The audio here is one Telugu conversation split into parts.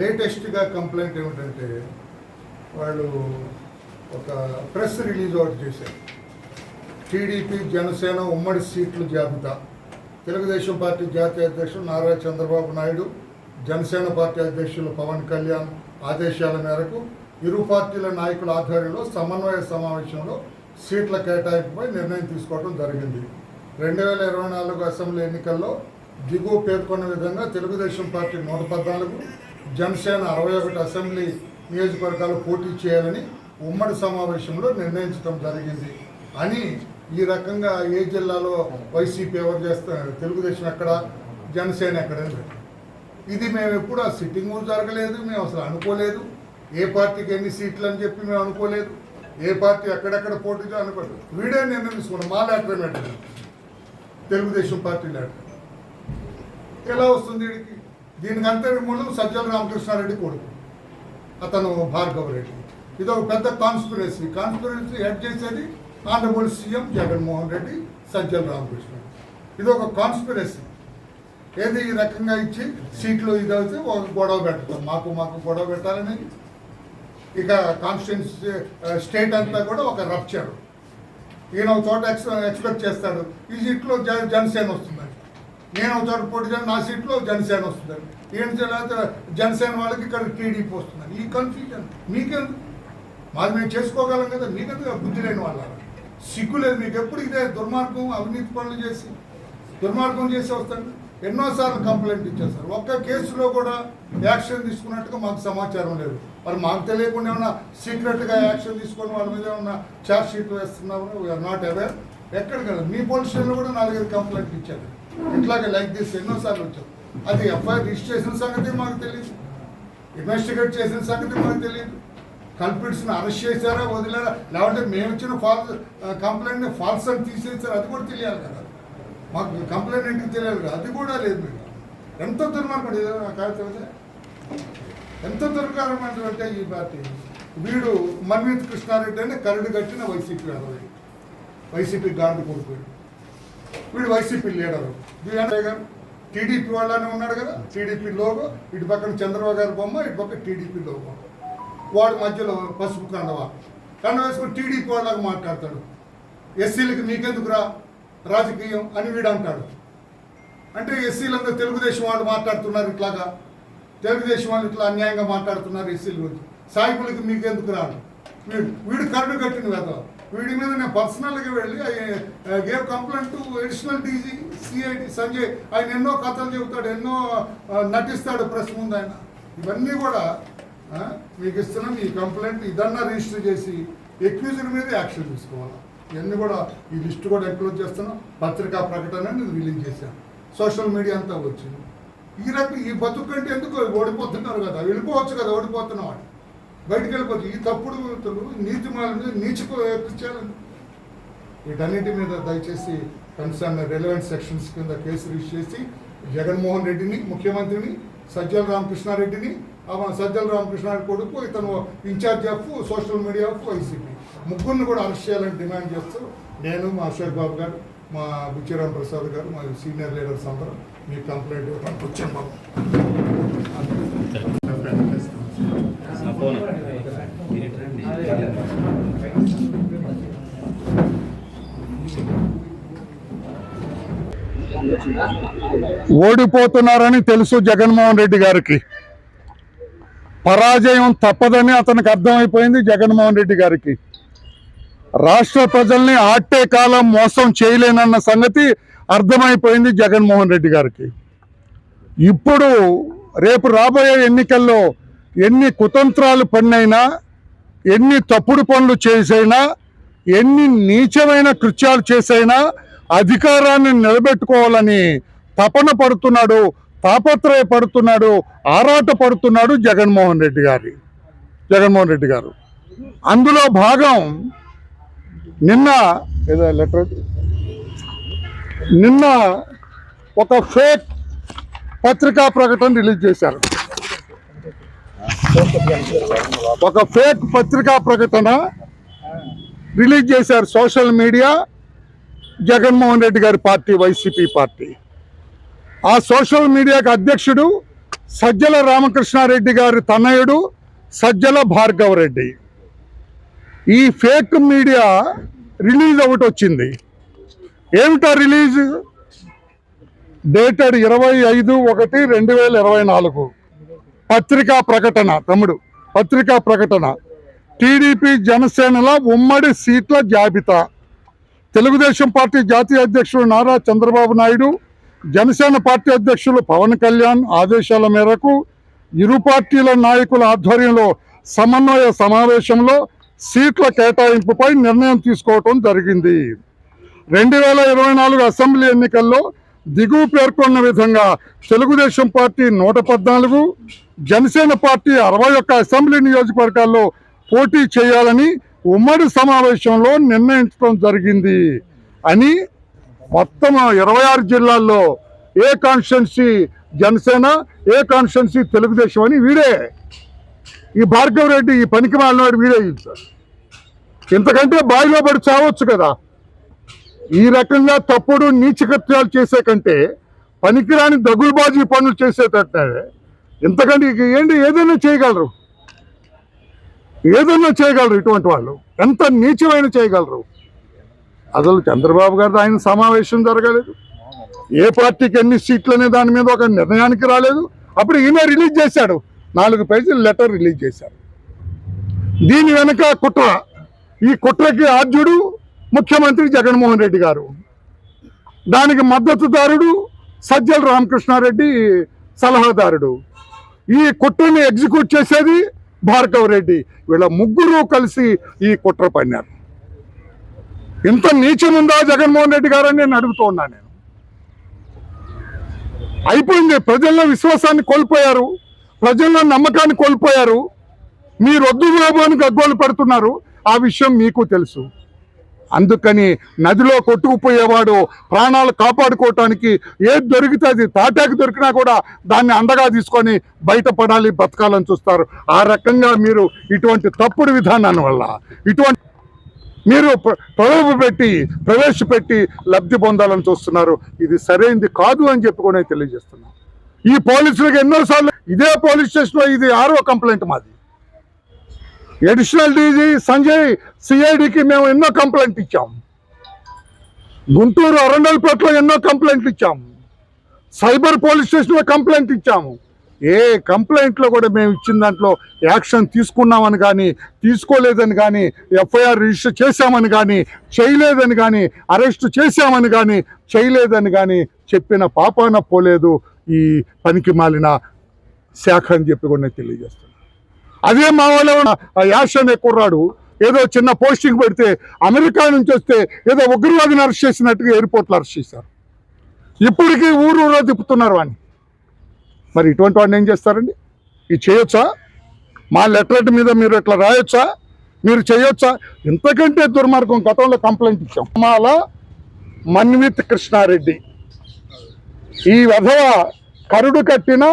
లేటెస్ట్గా కంప్లైంట్ ఏమిటంటే వాళ్ళు ఒక ప్రెస్ రిలీజ్ ఒకటి చేశారు. టీడీపీ జనసేన ఉమ్మడి సీట్లు జాబితా. తెలుగుదేశం పార్టీ జాతీయ అధ్యక్షుడు నారా చంద్రబాబు నాయుడు జనసేన పార్టీ అధ్యక్షులు పవన్ కళ్యాణ్ ఆదేశాల మేరకు ఇరు పార్టీల నాయకుల ఆధ్వర్యంలో సమన్వయ సమావేశంలో సీట్ల కేటాయింపుపై నిర్ణయం తీసుకోవడం జరిగింది. రెండు వేల ఇరవై నాలుగు అసెంబ్లీ ఎన్నికల్లో దిగువ పేర్కొన్న విధంగా తెలుగుదేశం పార్టీ నూట పద్నాలుగు జనసేన అరవై ఒకటి అసెంబ్లీ నియోజకవర్గాలు పోటీ చేయాలని ఉమ్మడి సమావేశంలో నిర్ణయించడం జరిగింది. అని ఈ రకంగా ఏ జిల్లాలో వైసీపీ ఎవరు చేస్తారు తెలుగుదేశం ఎక్కడ జనసేన ఎక్కడ ఇది మేము ఎప్పుడు ఆ సిట్టింగ్ జరగలేదు మేము అసలు అనుకోలేదు. ఏ పార్టీకి ఎన్ని సీట్లు అని చెప్పి మేము అనుకోలేదు. ఏ పార్టీ ఎక్కడెక్కడ పోటీ అనుకోలేదు. వీడే నిర్ణయం తీసుకున్నాం మా లెటర్ తెలుగుదేశం పార్టీ లెటర్ ఎలా వస్తుంది వీడికి? దీనికి అంతటి మూలం సజ్జల రామకృష్ణారెడ్డి కొడుకు అతను భార్గవ రెడ్డి. ఇది ఒక పెద్ద కాన్స్పిరసీ కాన్స్పిరసీ హెడ్ చేసేది ఆనరబుల్ సీఎం జగన్మోహన్ రెడ్డి సజ్జల రామకృష్ణ ఇది ఒక కాన్స్పిరసీ ఏది ఈ రకంగా ఇచ్చి సీట్లు ఇది అయితే ఒక గొడవ పెట్టడం మాకు మాకు గొడవ పెట్టాలని ఇక కాన్స్టిట్యున్సీ స్టేట్ అంతా కూడా ఒక రప్చర్ ఈయన ఒక చోట ఎక్స్ ఎక్స్పెక్ట్ చేస్తాడు. ఈ సీట్లో జ జనసేన వస్తుంది. నేను చోట పోటీ నా సీట్లో జనసేన వస్తుందని ఈయన తర్వాత జనసేన వాళ్ళకి ఇక్కడ టీడీపీ వస్తుందని ఈ కన్ఫ్యూజన్ మీకెందుకు? మాది మేము చేసుకోగలం కదా మీకెందుకు బుద్ధి లేని వాళ్ళ? సిగ్గు లేదు మీకు ఎప్పుడు ఇదే దుర్మార్గం అవినీతి పనులు చేసి దుర్మార్గం చేసి వస్తాను. ఎన్నోసార్లు కంప్లైంట్ ఇచ్చేస్తారు ఒక్క కేసులో కూడా యాక్షన్ తీసుకున్నట్టుగా మాకు సమాచారం లేదు. మరి మాకు తెలియకుండా ఏమన్నా సీక్రెట్గా యాక్షన్ తీసుకొని వాళ్ళ మీద ఏమన్నా ఛార్జ్ షీట్ వేస్తున్నాము వీఆర్ నాట్ అవేర్ ఎక్కడ కదా మీ పోలీస్ స్టేషన్లో కూడా నాలుగైదు కంప్లైంట్ ఇచ్చారు. ఇట్లాగే లైక్ దిస్ ఎన్నోసార్లు వచ్చాం. అది ఎఫ్ఐఆర్ రిజిస్టర్ చేసిన సంగతి మాకు తెలియదు ఇన్వెస్టిగేట్ చేసిన సంగతి మాకు తెలియదు కల్పిట్స్ని అరెస్ట్ చేశారా వదిలేరా? లేకపోతే మేము ఇచ్చిన ఫాల్స్ కంప్లైంట్ని ఫాల్స్ అని తీసేసారు అది కూడా తెలియాలి కదా. మాకు కంప్లైంట్ ఏంటి తెలియాలి కదా? అది కూడా లేదు మీకు. ఎంత దుర్మార్గం ఇది నాకు ఎంత దుర్మార్గం అంటే ఈ పార్టీ. వీడు మన్విత్ కృష్ణారెడ్డి అని కరడు కట్టిన వైసీపీ వైసీపీ గాడు కొడుకు వీడు వైసీపీ లీడరు. వీడు గారు టీడీపీ వాళ్ళనే ఉన్నాడు కదా టీడీపీ లోగో ఇటు పక్కన చంద్రబాబు గారి బొమ్మ ఇటు పక్కన టీడీపీ లోగో. వాడు మధ్యలో పసుపు కండవా. కండ వేసుకుని టీడీపీ వాళ్ళకి మాట్లాడతాడు. ఎస్సీలకి మీకెందుకురా రాజకీయం అని వీడు అంటాడు. అంటే ఎస్సీలందరూ తెలుగుదేశం వాళ్ళు మాట్లాడుతున్నారు ఇట్లాగా. తెలుగుదేశం వాళ్ళు ఇట్లా అన్యాయంగా మాట్లాడుతున్నారు ఎస్సీల గురించి. సాయిపులకి మీకెందుకు రాడు వీడు వీడు కరుడు కట్టిన వేద. వీడి మీద నేను పర్సనల్గా వెళ్ళి gave complaint to additional DG CID Sanjay. ఆయన ఎన్నో కథలు చెబుతాడు ఎన్నో నటిస్తాడు ప్రెస్ ముందు ఆయన. ఇవన్నీ కూడా మీకు ఇస్తున్నాం ఈ కంప్లైంట్ ఇదన్నా రిజిస్టర్ చేసి ఎక్యూజర్ మీద యాక్షన్ తీసుకోవాలి? ఇవన్నీ కూడా ఈ లిస్ట్ కూడా ఎక్లోజ్ చేస్తున్నాం. పత్రికా ప్రకటన నేను రిలీజ్ చేశాను సోషల్ మీడియా అంతా వచ్చింది. ఈ రకం ఈ బతుకంటే ఎందుకు ఓడిపోతున్నారు కదా? వెళ్ళిపోవచ్చు కదా ఓడిపోతున్న వాడు బయటికి వెళ్ళిపోతుంది ఈ తప్పుడు నీతి మాల మీద నీచుకు వీటన్నిటి మీద దయచేసి కన్సర్న్ రెలవెంట్ సెక్షన్స్ కింద కేసు రిజిస్టర్ చేసి జగన్మోహన్ రెడ్డిని ముఖ్యమంత్రిని సజ్జల రామకృష్ణారెడ్డిని సజ్జల రామకృష్ణారెడ్డి కొడుకు ఇతను incharge of social media of YCP ముగ్గురిని కూడా అరెస్ట్ చేయాలని డిమాండ్ చేస్తూ నేను మా అశోక్ బాబు గారు మా బుచ్చిరామ్ ప్రసాద్ గారు మా సీనియర్ లీడర్స్ అందరం మీ కంప్లైంట్ ఇవ్వడానికి బాబు. ఫోన్. ఓడిపోతున్నారని తెలుసు జగన్మోహన్ రెడ్డి గారికి. పరాజయం తప్పదని అతనికి అర్థమైపోయింది జగన్మోహన్ రెడ్డి గారికి. రాష్ట్ర ప్రజల్ని ఆట్టే కాలం మోసం చేయలేనన్న సంగతి అర్థమైపోయింది జగన్మోహన్ రెడ్డి గారికి. ఇప్పుడు రేపు రాబోయే ఎన్నికల్లో ఎన్ని కుతంత్రాలు పన్నైనా ఎన్ని తప్పుడు పనులు చేసైనా ఎన్ని నీచమైన కృత్యాలు చేసైనా అధికారాన్ని నిలబెట్టుకోవాలని తపన పడుతున్నాడు తాపత్రయ పడుతున్నాడు ఆరాట పడుతున్నాడు జగన్మోహన్ రెడ్డి గారి జగన్మోహన్ రెడ్డి గారు. అందులో భాగం నిన్న ఏదో లెటర్ నిన్న ఒక ఫేక్ పత్రికా ప్రకటన రిలీజ్ చేశారు. ఒక ఫేక్ పత్రికా ప్రకటన రిలీజ్ చేశారు సోషల్ మీడియా జగన్మోహన్ రెడ్డి గారి పార్టీ వైసీపీ పార్టీ. ఆ సోషల్ మీడియాకి అధ్యక్షుడు సజ్జల రామకృష్ణారెడ్డి గారి తనయుడు సజ్జల భార్గవ రెడ్డి. ఈ ఫేక్ మీడియా రిలీజ్ ఒకటి వచ్చింది. ఏమిటా రిలీజ్? డేటెడ్ ఇరవై ఐదు ఒకటి రెండు వేల ఇరవై నాలుగు. పత్రికా ప్రకటన తమ్ముడు పత్రికా ప్రకటన. టీడీపీ జనసేనల ఉమ్మడి సీట్ల జాబితా. తెలుగుదేశం పార్టీ జాతీయ అధ్యక్షుడు నారా చంద్రబాబు నాయుడు జనసేన పార్టీ అధ్యక్షులు పవన్ కళ్యాణ్ ఆదేశాల మేరకు ఇరు పార్టీల నాయకుల ఆధ్వర్యంలో సమన్వయ సమావేశంలో సీట్ల కేటాయింపుపై నిర్ణయం తీసుకోవటం జరిగింది. రెండు వేల ఇరవై నాలుగు అసెంబ్లీ ఎన్నికల్లో దిగువ పేర్కొన్న విధంగా తెలుగుదేశం పార్టీ నూట పద్నాలుగు జనసేన పార్టీ అరవై ఒక్క అసెంబ్లీ నియోజకవర్గాల్లో పోటీ చేయాలని ఉమ్మడి సమావేశంలో నిర్ణయించడం జరిగింది అని మొత్తం ఇరవై ఆరు జిల్లాల్లో ఏ కాన్స్టిట్యున్సీ జనసేన ఏ కాన్స్టిట్యున్సీ తెలుగుదేశం అని వీడే. ఈ భార్గవరెడ్డి ఈ పనికి మాలినాడు వీడే ఇచ్చారు ఇంతకంటే బావిలో పడి చావచ్చు కదా. ఈ రకంగా తప్పుడు నీచకృత్యాలు చేసే కంటే పనికిరాని దగులుబాజీ పనులు చేసేటట్టే. ఇంతకంటే ఏంటి? ఏదైనా చేయగలరు. ఏదైనా చేయగలరు ఇటువంటి వాళ్ళు. ఎంత నీచమైన చేయగలరు. అసలు చంద్రబాబు గారు ఆయన సమావేశం జరగలేదు. ఏ పార్టీకి ఎన్ని సీట్లు అనే దాని మీద ఒక నిర్ణయానికి రాలేదు. అప్పుడు ఈయన రిలీజ్ చేశాడు. నాలుగు పేజీలు లెటర్ రిలీజ్ చేశాడు దీని వెనుక కుట్ర. ఈ కుట్రకి ఆద్యుడు ముఖ్యమంత్రి జగన్మోహన్ రెడ్డి గారు. దానికి మద్దతుదారుడు సజ్జల రామకృష్ణారెడ్డి సలహాదారుడు. ఈ కుట్రని ఎగ్జిక్యూట్ చేసేది భార్గవ్ రెడ్డి. వీళ్ళ ముగ్గురు కలిసి ఈ కుట్ర పన్నారు. ఇంత నీచం ఉందా జగన్మోహన్ రెడ్డి గారని నేను అడుగుతూ ఉన్నా నేను. అయిపోయింది. ప్రజల్లో విశ్వాసాన్ని కోల్పోయారు. ప్రజల్లో నమ్మకాన్ని కోల్పోయారు. మీరు వద్దు బాబు అని గగ్గోలు పడుతున్నారు. ఆ విషయం మీకు తెలుసు. అందుకని నదిలో కొట్టుకుపోయేవాడు ప్రాణాలు కాపాడుకోవటానికి ఏది దొరికితే అది తాటాకి దొరికినా కూడా దాన్ని అండగా తీసుకొని బయటపడాలి బతకాలని చూస్తారు. ఆ రకంగా మీరు ఇటువంటి తప్పుడు విధానాన్ని వల్ల ఇటువంటి మీరు ప్ర- ప్రలోభ పెట్టి ప్రవేశపెట్టి లబ్ధి పొందాలని చూస్తున్నారు. ఇది సరైనది కాదు అని చెప్పి కూడా తెలియజేస్తున్నాను ఈ పోలీసులకు ఎన్నోసార్లు ఇదే పోలీస్ స్టేషన్లో ఇది ఆరో కంప్లైంట్ మాది. అడిషనల్ డీజీ సంజయ్ సిఐడికి మేము ఎన్నో కంప్లైంట్ ఇచ్చాం. గుంటూరు అరండల్పేటలో ఎన్నో కంప్లైంట్లు ఇచ్చాము సైబర్ పోలీస్ స్టేషన్లో కంప్లైంట్ ఇచ్చాము ఏ కంప్లైంట్లో కూడా మేము ఇచ్చిన దాంట్లో యాక్షన్ తీసుకున్నామని కానీ తీసుకోలేదని కానీ ఎఫ్ఐఆర్ రిజిస్టర్ చేశామని కానీ చేయలేదని కానీ అరెస్ట్ చేశామని కానీ చేయలేదని కానీ చెప్పిన పాపాన పోలేదు ఈ పనికి మాలిన శాఖ అని చెప్పి కూడా నేను తెలియజేస్తాను. అదే మా వాళ్ళ యాషనే కుర్రాడు. ఏదో చిన్న పోస్టింగ్ పెడితే అమెరికా నుంచి వస్తే ఏదో ఉగ్రవాదిని అరెస్ట్ చేసినట్టుగా ఎయిర్పోర్ట్లో అరెస్ట్ చేశారు. ఇప్పటికీ ఊరు ఊరో తిప్పుతున్నారు వాడిని. మరి ఇటువంటి వాడిని ఏం చేస్తారండి? ఇది చేయొచ్చా? మా లెటర్ మీద మీరు ఇట్లా రాయొచ్చా? మీరు చేయొచ్చా? ఇంతకంటే దుర్మార్గం గతంలో కంప్లైంట్ ఇచ్చాం. మాల మన్విత్ కృష్ణారెడ్డి. ఈ విధవ కరుడు కట్టిన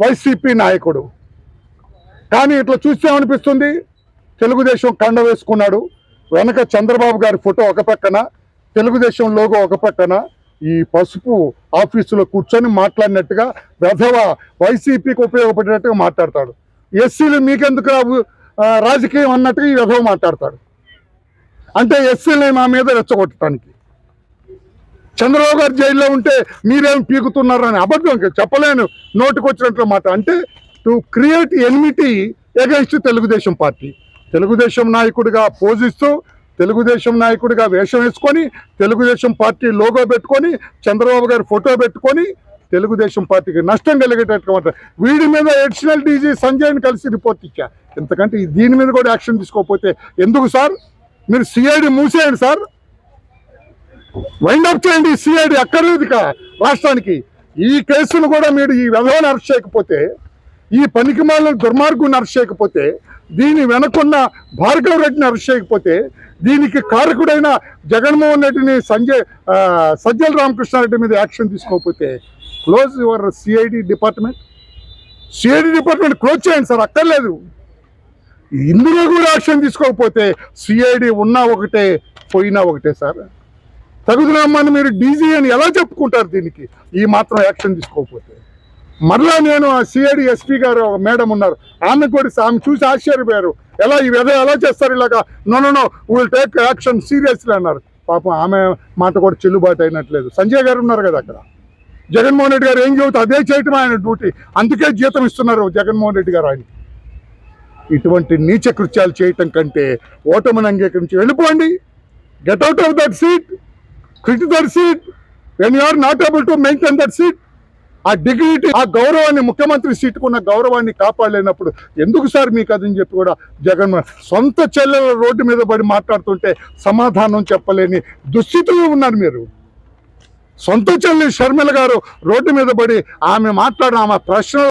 వైసీపీ నాయకుడు. కానీ ఇట్లా చూస్తే అనిపిస్తుంది తెలుగుదేశం కండ వేసుకున్నాడు. వెనక చంద్రబాబు గారి ఫోటో ఒక పక్కన తెలుగుదేశం లోగో ఒక పక్కన. ఈ పసుపు ఆఫీసులో కూర్చొని మాట్లాడినట్టుగా వెధవ వైసీపీకి ఉపయోగపడేటట్టుగా మాట్లాడతాడు. ఎస్సీలు మీకెందుకు రావు? రాజకీయం అన్నట్టుగా ఈ వెధవ మాట్లాడతాడు. అంటే ఎస్సీలు మా మీద రెచ్చగొట్టడానికి. చంద్రబాబు గారు జైల్లో ఉంటే మీరేం పీకుతున్నారు అని అబద్ధం చెప్పలేను. నోటుకొచ్చినట్లు మాట. అంటే to create enmity against Telugu Desam party. Telugu Desam నాయకుడిగా పోజిస్తూ తెలుగుదేశం నాయకుడిగా వేషం వేసుకొని తెలుగుదేశం పార్టీ లోగో పెట్టుకొని చంద్రబాబు గారి ఫోటో పెట్టుకొని తెలుగుదేశం పార్టీకి నష్టం కలిగేటట్టుగా వీడి మీద అడిషనల్ డీజీ సంజయ్ని కలిసి రిపోర్ట్ ఇచ్చా. ఎందుకంటే దీని మీద కూడా యాక్షన్ తీసుకోకపోతే ఎందుకు సార్? మీరు సిఐడి మూసేయండి సార్. వైండ్ అప్ చేయండి సిఐడి అక్కర్లేదు రాష్ట్రానికి. ఈ కేసును కూడా మీరు ఈ వ్యవహారం అరెస్ట్ చేయకపోతే ఈ పనికి మాలిన దుర్మార్గుని అరెస్ట్ చేయకపోతే దీని వెనకున్న భార్గవ రెడ్డిని అరెస్ట్ చేయకపోతే దీనికి కారకుడైన జగన్మోహన్ రెడ్డిని సంజయ్ సజ్జల రామకృష్ణారెడ్డి మీద యాక్షన్ తీసుకోకపోతే close your CID department? CID department close చేయండి సార్ అక్కర్లేదు. ఇందులో కూడా యాక్షన్ తీసుకోకపోతే సిఐడి ఉన్నా ఒకటే పోయినా ఒకటే సార్. తగుదనమ్మని మీరు డీజీ అని ఎలా చెప్పుకుంటారు దీనికి? ఈ మాత్రం యాక్షన్ తీసుకోకపోతే. మరలా నేను ఆ సిఐడి ఎస్పీ గారు ఒక మేడం ఉన్నారు. ఆమె కూడా ఆమె చూసి ఆశ్చర్యపోయారు. ఎలా ఈ విధంగా ఎలా చేస్తారు ఇలాగా? No no no will take action seriously అన్నారు. పాపం ఆమె మాట కూడా చెల్లుబాటు అయినట్లేదు. సంజయ్ గారు ఉన్నారు కదా అక్కడ. జగన్మోహన్ రెడ్డి గారు ఏం చెబుతా అదే చేయటం ఆయన డ్యూటీ. అందుకే జీతం ఇస్తున్నారు జగన్మోహన్ రెడ్డి గారు ఆయన. ఇటువంటి నీచ కృత్యాలు చేయటం కంటే ఓటమిని అంగీకరించి వెళ్ళిపోండి. Get out of that seat quit that seat when you are not able to maintain that seat ఆ డిగ్నిటీ ఆ గౌరవాన్ని ముఖ్యమంత్రి సీటుకున్న గౌరవాన్ని కాపాడలేనప్పుడు ఎందుకు సార్ మీకు అదని చెప్పి కూడా జగన్ సొంత చెల్లెల రోడ్డు మీద పడి మాట్లాడుతుంటే సమాధానం చెప్పలేని దుస్థితిలో ఉన్నారు మీరు. సొంత చెల్లి షర్మిల గారు రోడ్డు మీద పడి ఆమె మాట్లాడిన ఆమె ప్రశ్న